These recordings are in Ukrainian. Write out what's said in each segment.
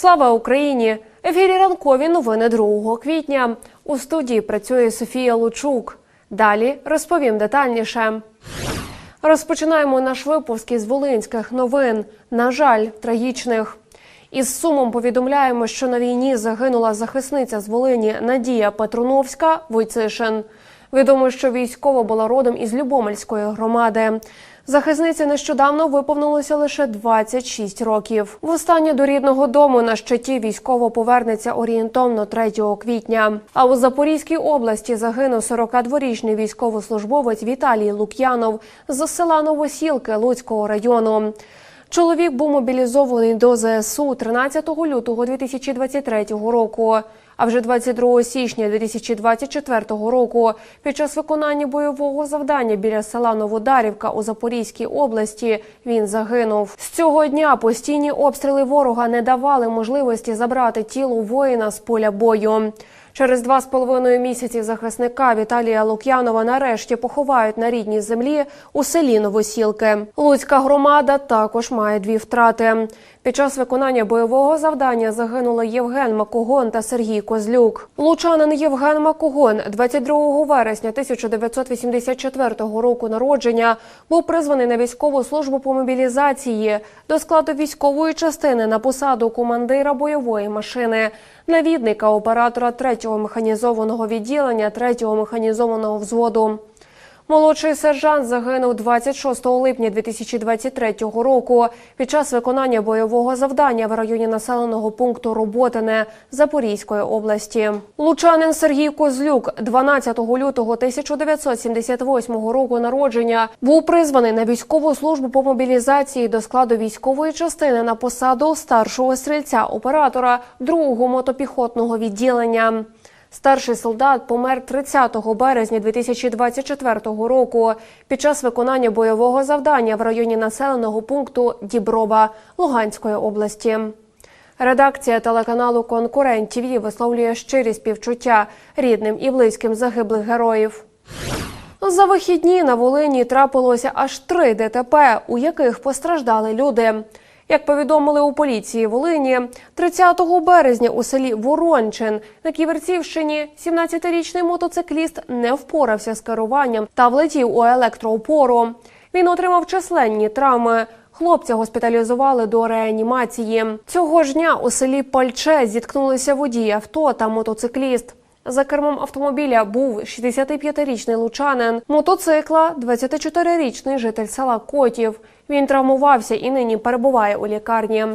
Слава Україні! Ефірі ранкові новини 2 квітня. У студії працює Софія Лучук. Далі розповім детальніше. Розпочинаємо наш випуск із волинських новин. На жаль, трагічних. Із сумом повідомляємо, що на війні загинула захисниця з Волині Надія Петруновська Войцишин. Відомо, що військова була родом із Любомельської громади. Захисниці нещодавно виповнилося лише 26 років. Востаннє до рідного дому на щиті військово повернеться орієнтовно 3 квітня. А у Запорізькій області загинув 42-річний військовослужбовець Віталій Лук'янов з села Новосілки Луцького району. Чоловік був мобілізований до ЗСУ 13 лютого 2023 року. А вже 22 січня 2024 року під час виконання бойового завдання біля села Новодарівка у Запорізькій області він загинув. З цього дня постійні обстріли ворога не давали можливості забрати тіло воїна з поля бою. Через два з половиною місяці захисника Віталія Лук'янова нарешті поховають на рідній землі у селі Новосілки. Луцька громада також має дві втрати. Під час виконання бойового завдання загинули Євген Макогон та Сергій Козлюк. Лучанин Євген Макогон 22 вересня 1984 року народження був призваний на військову службу по мобілізації до складу військової частини на посаду командира бойової машини, навідника оператора 3-го механізованого відділення 3-го механізованого взводу. Молодший сержант загинув 26 липня 2023 року під час виконання бойового завдання в районі населеного пункту Роботине Запорізької області. Лучанин Сергій Козлюк 12 лютого 1978 року народження був призваний на військову службу по мобілізації до складу військової частини на посаду старшого стрільця оператора 2-го мотопіхотного відділення. Старший солдат помер 30 березня 2024 року під час виконання бойового завдання в районі населеного пункту Діброва Луганської області. Редакція телеканалу Конкурент ТВ висловлює щирі співчуття рідним і близьким загиблих героїв. За вихідні на Волині трапилося аж три ДТП, у яких постраждали люди. Як повідомили у поліції Волині, 30 березня у селі Ворончин на Ківерцівщині 17-річний мотоцикліст не впорався з керуванням та влетів у електроопору. Він отримав численні травми. Хлопця госпіталізували до реанімації. Цього ж дня у селі Пальче зіткнулися водій авто та мотоцикліст. За кермом автомобіля був 65-річний лучанин, мотоцикла 24-річний житель села Котів. Він травмувався і нині перебуває у лікарні.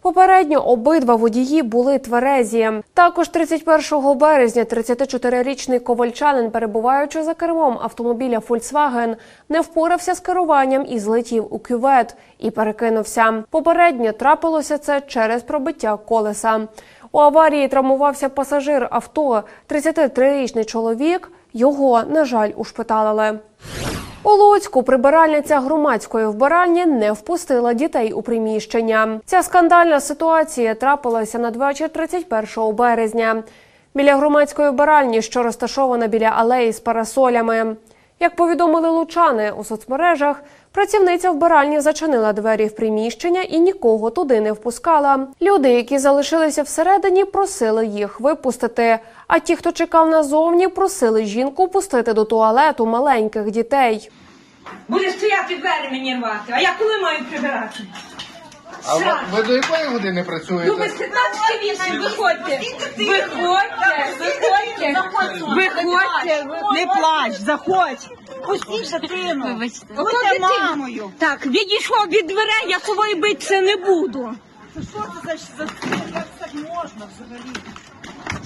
Попередньо обидва водії були тверезі. Також 31 березня 34-річний ковальчанин, перебуваючи за кермом автомобіля Volkswagen, не впорався з керуванням і злетів у кювет і перекинувся. Попередньо трапилося це через пробиття колеса. У аварії травмувався пасажир авто, 33-річний чоловік. Його, на жаль, ушпиталили. У Луцьку прибиральниця громадської вбиральні не впустила дітей у приміщення. Ця скандальна ситуація трапилася надвечір 31 березня біля громадської вбиральні, що розташована біля алеї з парасолями. Як повідомили лучани у соцмережах, працівниця вбиральні зачинила двері в приміщення і нікого туди не впускала. Люди, які залишилися всередині, просили їх випустити. А ті, хто чекав назовні, просили жінку пустити до туалету маленьких дітей. Будеш стояти двері мені рвати, а я коли маю прибирати? А ви, ви до якої години Ну, працюєте? без 15 вісім, виходьте. Виходьте, виходьте, виходьте. Не плач, заходь. Пустіть дитину. Вибачте. Будьте мамою. Так, відійшов від дверей, я собою битися не буду. Це що це за, за як так можна взагалі?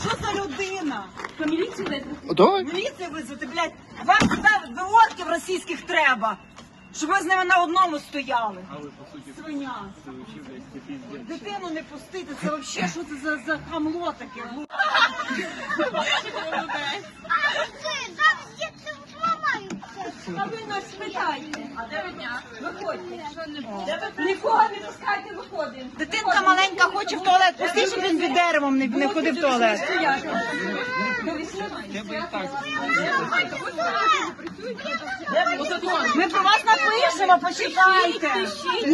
Що за людина? Міліцію визвати, блядь. Вам сюди до російських треба. Щоб ви з ними на одному стояли. Свиня. Дитину не пустити, це взагалі що це за, за хамло таке? А ви нас питайте. А де ви Виходьте. Нікого не пускайте, виходимо. Дитинка маленька хоче в туалет. Пусти, щоб він під деревом не, не ходив в туалет. Ми про вас напишемо, почекайте. Почекайте,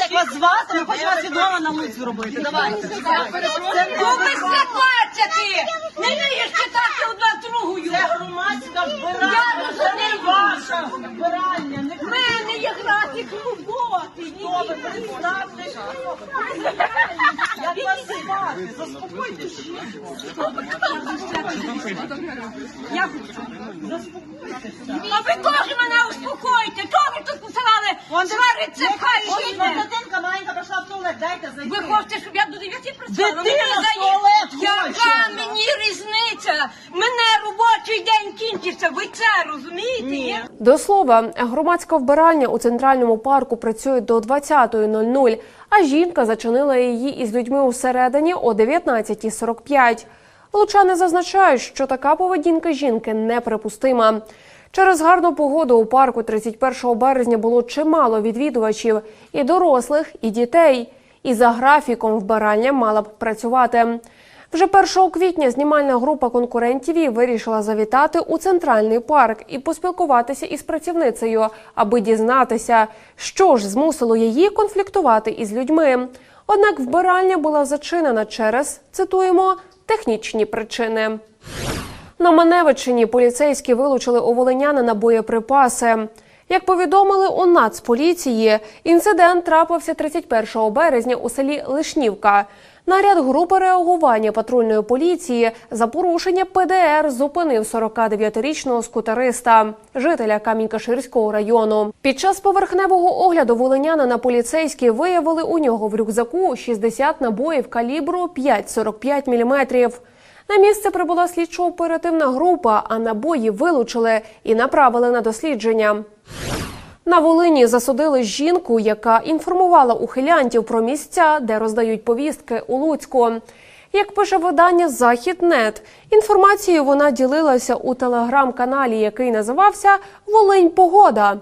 як вас звати, ми хочемо вас відомо на лук зробити. Давайте. Це Ну ви ситуація Не вмієш читати одна другою! Це громадська Я вбиральня, не ваша вбиральня. Не В мене є ви представте. Як вас Заспокойтесь. А ви теж мене успокойте. Чого ви тут посилали свариться хай Ось жінка? дитинка маленька прийшла в туалет, дайте зайти. Ви хочете, щоб я до 9 працювала? Дитина в туалет хоче. Яка мені різниця? Мене робочий кінчився, ви це розумієте? Ні. До слова, громадська вбиральня у центральному парку працює до 20.00, а жінка зачинила її із людьми усередині о 19.45. Лучани зазначають, що така поведінка жінки неприпустима. Через гарну погоду у парку 31 березня було чимало відвідувачів і дорослих, і дітей. І за графіком вбиральня мала б працювати. Вже 1 квітня знімальна група конкурентів вирішила завітати у центральний парк і поспілкуватися із працівницею, аби дізнатися, що ж змусило її конфліктувати із людьми. Однак вбиральня була зачинена через цитуємо технічні причини. На Маневичині поліцейські вилучили у волинянина боєприпаси. Як повідомили у Нацполіції, інцидент трапився 31 березня у селі Лишнівка. Наряд групи реагування патрульної поліції за порушення ПДР зупинив 49-річного скутериста, жителя Камінь-Каширського району. Під час поверхневого огляду волинянина поліцейські виявили у нього в рюкзаку 60 набоїв калібру 5,45 мм. На місце прибула слідчо-оперативна група, а набої вилучили і направили на дослідження. На Волині засудили жінку, яка інформувала ухилянтів про місця, де роздають повістки у Луцьку. Як пише видання Західнет, інформацією вона ділилася у телеграм-каналі, який називався Волинь Погода.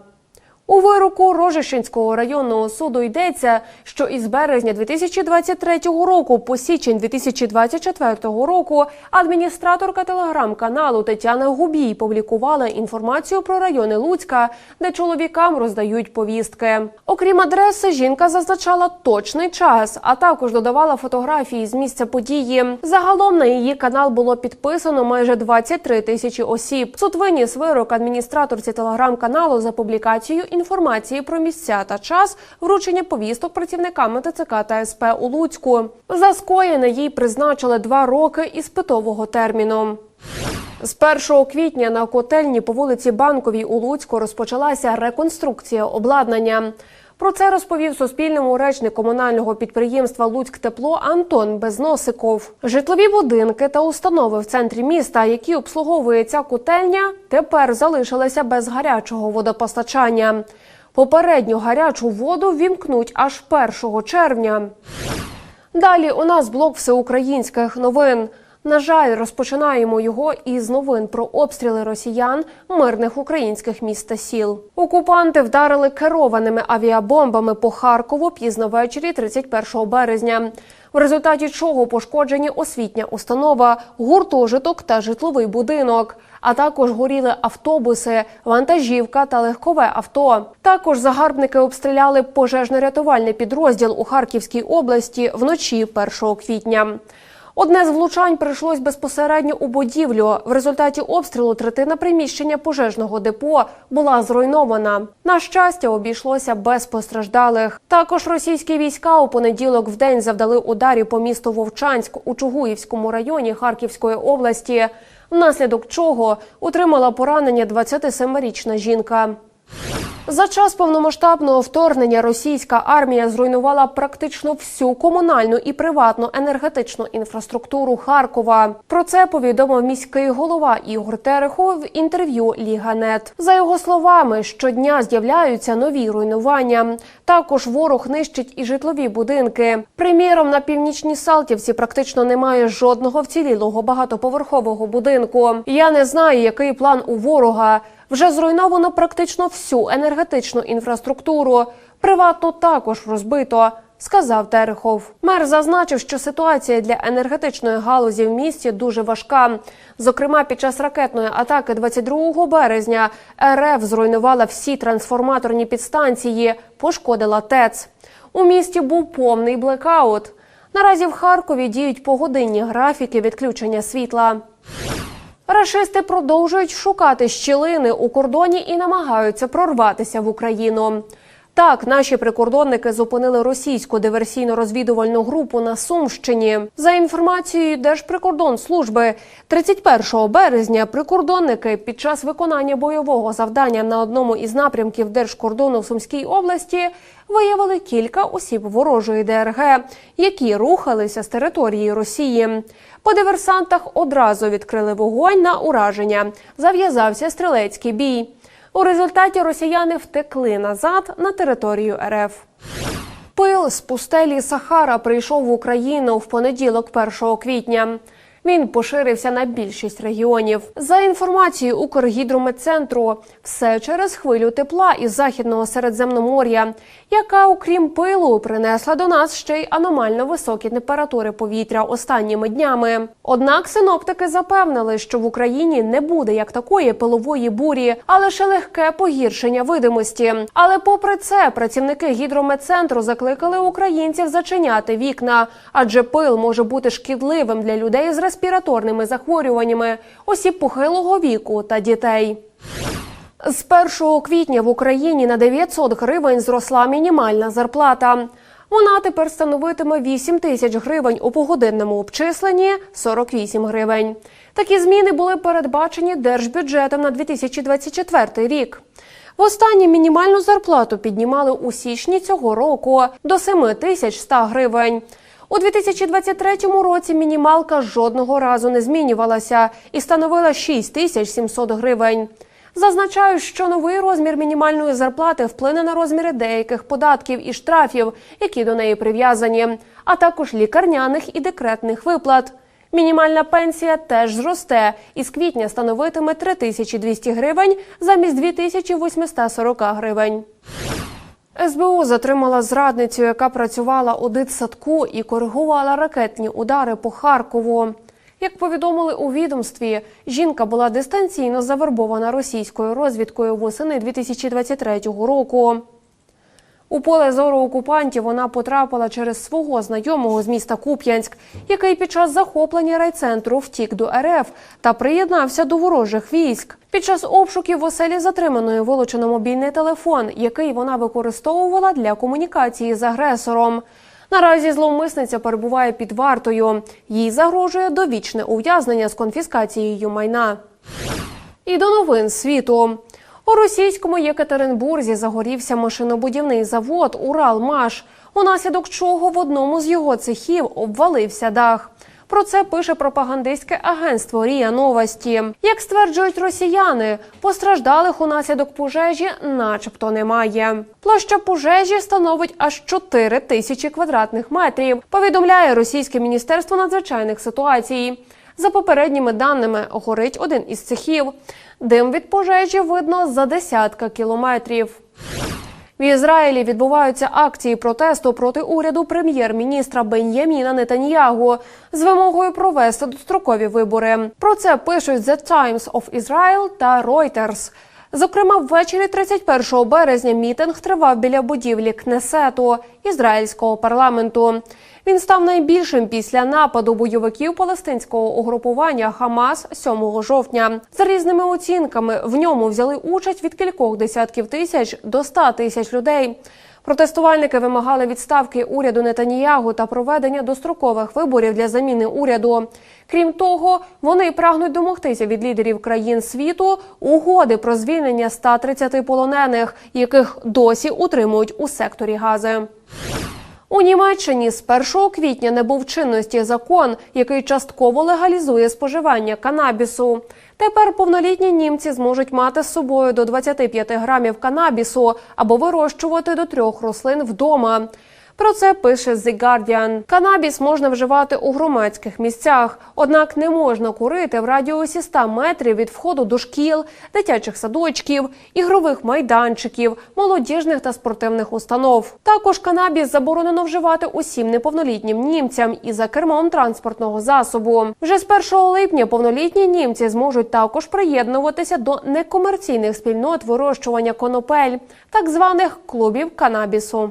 У вироку Рожищенського районного суду йдеться, що із березня 2023 року по січень 2024 року адміністраторка телеграм-каналу Тетяна Губій публікувала інформацію про райони Луцька, де чоловікам роздають повістки. Окрім адреси, жінка зазначала точний час, а також додавала фотографії з місця події. Загалом на її канал було підписано майже 23 тисячі осіб. Суд виніс вирок адміністраторці телеграм-каналу за публікацію інформації про місця та час вручення повісток працівниками ТЦК та СП у Луцьку. За скоєне їй призначили два роки іспитового терміну. З 1 квітня на котельні по вулиці Банковій у Луцьку розпочалася реконструкція обладнання. Про це розповів Суспільному речник комунального підприємства Луцьктепло Антон Безносиков. Житлові будинки та установи в центрі міста, які обслуговує ця котельня, тепер залишилися без гарячого водопостачання. Попередню гарячу воду вімкнуть аж 1 червня. Далі у нас блок всеукраїнських новин. На жаль, розпочинаємо його із новин про обстріли росіян мирних українських міст та сіл. Окупанти вдарили керованими авіабомбами по Харкову пізно ввечері 31 березня. В результаті чого пошкоджені освітня установа, гуртожиток та житловий будинок. А також горіли автобуси, вантажівка та легкове авто. Також загарбники обстріляли пожежно-рятувальний підрозділ у Харківській області вночі 1 квітня. Одне з влучань прийшлось безпосередньо у будівлю. В результаті обстрілу третина приміщення пожежного депо була зруйнована. На щастя, обійшлося без постраждалих. Також російські війська у понеділок в день завдали ударів по місту Вовчанськ у Чугуївському районі Харківської області, внаслідок чого отримала поранення 27-річна жінка. За час повномасштабного вторгнення російська армія зруйнувала практично всю комунальну і приватну енергетичну інфраструктуру Харкова. Про це повідомив міський голова Ігор Терехов в інтерв'ю Ліганет. За його словами, щодня з'являються нові руйнування. Також ворог нищить і житлові будинки. Приміром, на північній Салтівці практично немає жодного вцілілого багатоповерхового будинку. Я не знаю, який план у ворога. Вже зруйновано практично всю енергетичну інфраструктуру. Приватну також розбито. сказав Терехов. Мер зазначив, що ситуація для енергетичної галузі в місті дуже важка. Зокрема, під час ракетної атаки 22 березня РФ зруйнувала всі трансформаторні підстанції, пошкодила ТЕЦ. У місті був повний блекаут. Наразі в Харкові діють погодинні графіки відключення світла. Рашисти продовжують шукати щілини у кордоні і намагаються прорватися в Україну. Так, наші прикордонники зупинили російську диверсійно-розвідувальну групу на Сумщині. За інформацією Держприкордонслужби, 31 березня прикордонники під час виконання бойового завдання на одному із напрямків держкордону в Сумській області виявили кілька осіб ворожої ДРГ, які рухалися з території Росії. По диверсантах одразу відкрили вогонь на ураження. Зав'язався стрілецький бій. У результаті росіяни втекли назад на територію РФ. Пил з пустелі Сахара прийшов в Україну в понеділок, 1 квітня. Він поширився на більшість регіонів. За інформацією Укргідрометцентру, все через хвилю тепла із західного Середземномор'я, яка, окрім пилу, принесла до нас ще й аномально високі температури повітря останніми днями. Однак синоптики запевнили, що в Україні не буде як такої пилової бурі, а лише легке погіршення видимості. Але попри це, працівники гідрометцентру закликали українців зачиняти вікна, адже пил може бути шкідливим для людей з респіраторними захворюваннями, осіб похилого віку та дітей. З 1 квітня в Україні на 900 гривень зросла мінімальна зарплата. Вона тепер становитиме 8 тисяч гривень у погодинному обчисленні 48 гривень. Такі зміни були передбачені держбюджетом на 2024 рік. Востаннє мінімальну зарплату піднімали у січні цього року до 7 тисяч 100 гривень. У 2023 році мінімалка жодного разу не змінювалася і становила 6 тисяч 700 гривень. Зазначаю, що новий розмір мінімальної зарплати вплине на розміри деяких податків і штрафів, які до неї прив'язані, а також лікарняних і декретних виплат. Мінімальна пенсія теж зросте і з квітня становитиме 3200 гривень замість 2840 гривень. СБУ затримала зрадницю, яка працювала у дитсадку і коригувала ракетні удари по Харкову. Як повідомили у відомстві, жінка була дистанційно завербована російською розвідкою восени 2023 року. У поле зору окупантів вона потрапила через свого знайомого з міста Куп'янськ, який під час захоплення райцентру втік до РФ та приєднався до ворожих військ. Під час обшуків в оселі затриманої вилучено мобільний телефон, який вона використовувала для комунікації з агресором. Наразі зловмисниця перебуває під вартою. Їй загрожує довічне ув'язнення з конфіскацією майна. І до новин світу. У російському Єкатеринбурзі загорівся машинобудівний завод Уралмаш, унаслідок чого в одному з його цехів обвалився дах. Про це пише пропагандистське агентство Рія Новості. Як стверджують росіяни, постраждалих унаслідок пожежі, начебто, немає. Площа пожежі становить аж 4 тисячі квадратних метрів. Повідомляє російське міністерство надзвичайних ситуацій. За попередніми даними, горить один із цехів. Дим від пожежі видно за десятка кілометрів. В Ізраїлі відбуваються акції протесту проти уряду прем'єр-міністра Бен'яміна Нетаньягу з вимогою провести дострокові вибори. Про це пишуть The Times of Israel та Reuters. Зокрема, ввечері 31 березня мітинг тривав біля будівлі Кнесету ізраїльського парламенту. Він став найбільшим після нападу бойовиків палестинського угрупування Хамас 7 жовтня. За різними оцінками в ньому взяли участь від кількох десятків тисяч до 100 тисяч людей. Протестувальники вимагали відставки уряду Нетаніягу та проведення дострокових виборів для заміни уряду. Крім того, вони прагнуть домогтися від лідерів країн світу угоди про звільнення 130 полонених, яких досі утримують у секторі Гази. У Німеччині з 1 квітня не був чинності закон, який частково легалізує споживання канабісу. Тепер повнолітні німці зможуть мати з собою до 25 грамів канабісу або вирощувати до трьох рослин вдома. Про це пише The Guardian. Канабіс можна вживати у громадських місцях, однак не можна курити в радіусі 100 метрів від входу до шкіл, дитячих садочків, ігрових майданчиків, молодіжних та спортивних установ. Також канабіс заборонено вживати усім неповнолітнім німцям і за кермом транспортного засобу. Вже з 1 липня повнолітні німці зможуть також приєднуватися до некомерційних спільнот вирощування конопель, так званих клубів канабісу.